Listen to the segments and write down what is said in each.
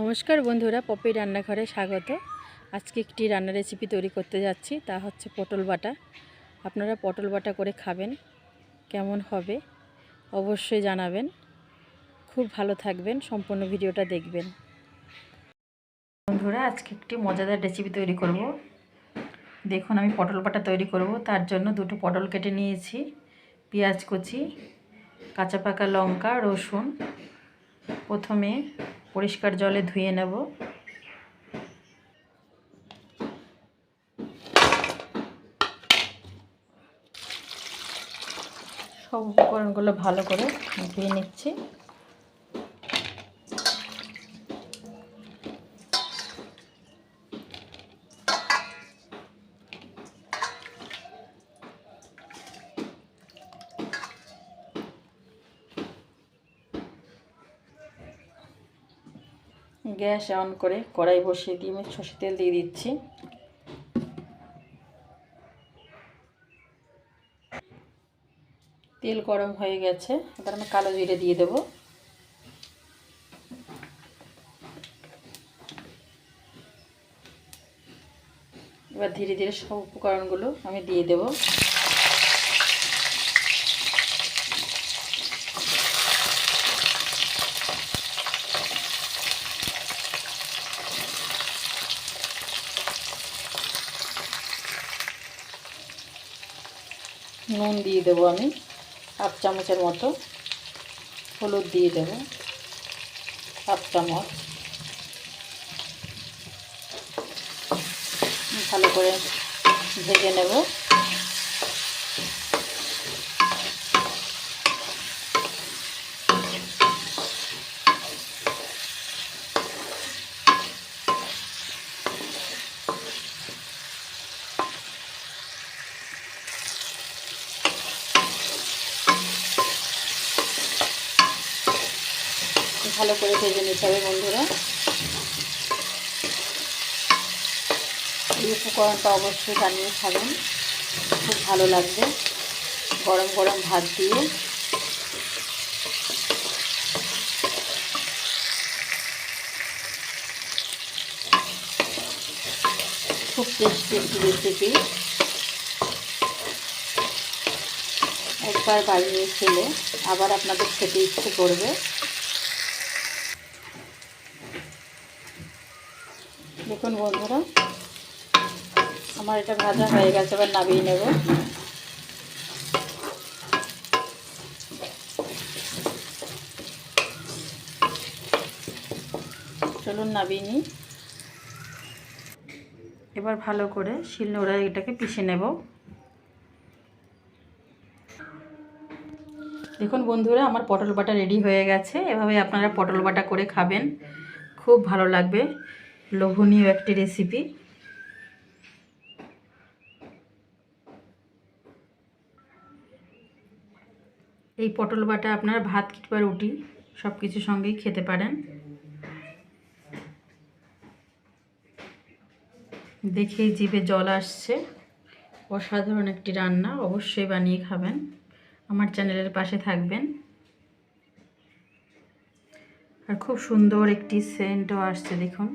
নমস্কার বন্ধুরা, পপি রান্নাঘরে স্বাগত। আজকে একটি রান্নার রেসিপি তৈরি করতে যাচ্ছি, তা হচ্ছে পটল বাটা। আপনারা পটল বাটা করে খাবেন, কেমন হবে অবশ্যই জানাবেন। খুব ভালো থাকবেন, সম্পূর্ণ ভিডিওটা দেখবেন। বন্ধুরা, আজকে একটি মজাদার রেসিপি তৈরি করব। দেখুন, আমি পটল বাটা তৈরি করব। তার জন্য দুটো পটল কেটে নিয়েছি, পেঁয়াজ কুচি, কাঁচা পাকা লঙ্কা, রসুন। প্রথমে পরিষ্কার জলে ধুয়ে নেব। সব উপকরণগুলো ভালো করে ধুয়ে নিচ্ছি। গ্যাস অন করে কড়াই বসিয়ে দিয়ে আমি সর্ষে তেল দিয়ে দিচ্ছি। তেল গরম হয়ে গেছে, এবার আমি কালো জিরে দিয়ে দেব। এবার ধীরে ধীরে সব উপকরণগুলো আমি দিয়ে দেব। নুন দিয়ে দেবো আমি, হাফ চামচের মতো। হলুদ দিয়ে দেব, হাফ চামচ। ভালো করে ভেজে নেব। ভালো করে ভেজে নিতে হবে বন্ধুরা। এই উপকরণটা অবশ্যই বানিয়ে খাবেন। খুব ভালো লাগবে। গরম গরম ভাত দিয়ে। খুব টেস্টি একটি রেসিপি একবার বানিয়ে খেলে আবার আপনাদের খেতে ইচ্ছে করবে। দেখুন বন্ধুরা, আমার এটা ভাজা হয়ে গেছে, এবার নামিয়ে নেব। চলুন নামিয়ে নিই। এবার ভালো করে শিলনোড়া এটাকে পিষে নেব। দেখুন বন্ধুরা, আমার পটল বাটা রেডি হয়ে গেছে। এভাবে আপনারা পটল বাটা করে খাবেন। খুব ভালো লাগবে। লোভনীয় একটি রেসিপি এই পটল বাটা আপনার ভাত কিংবা রুটি সব কিছুর সঙ্গেই খেতে পারেন। দেখেই জিভে জল আসছে। অসাধারণ একটি রান্না, অবশ্যই বানিয়ে খাবেন। আমার চ্যানেলের পাশে থাকবেন। আর খুব সুন্দর একটি সেন্টও আসছে, দেখুন।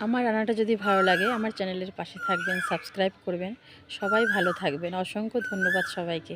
আমার রান্নাটা যদি ভালো লাগে, আমার চ্যানেলের পাশে থাকবেন, সাবস্ক্রাইব করবেন। সবাই ভালো থাকবেন। অসংখ্য ধন্যবাদ সবাইকে।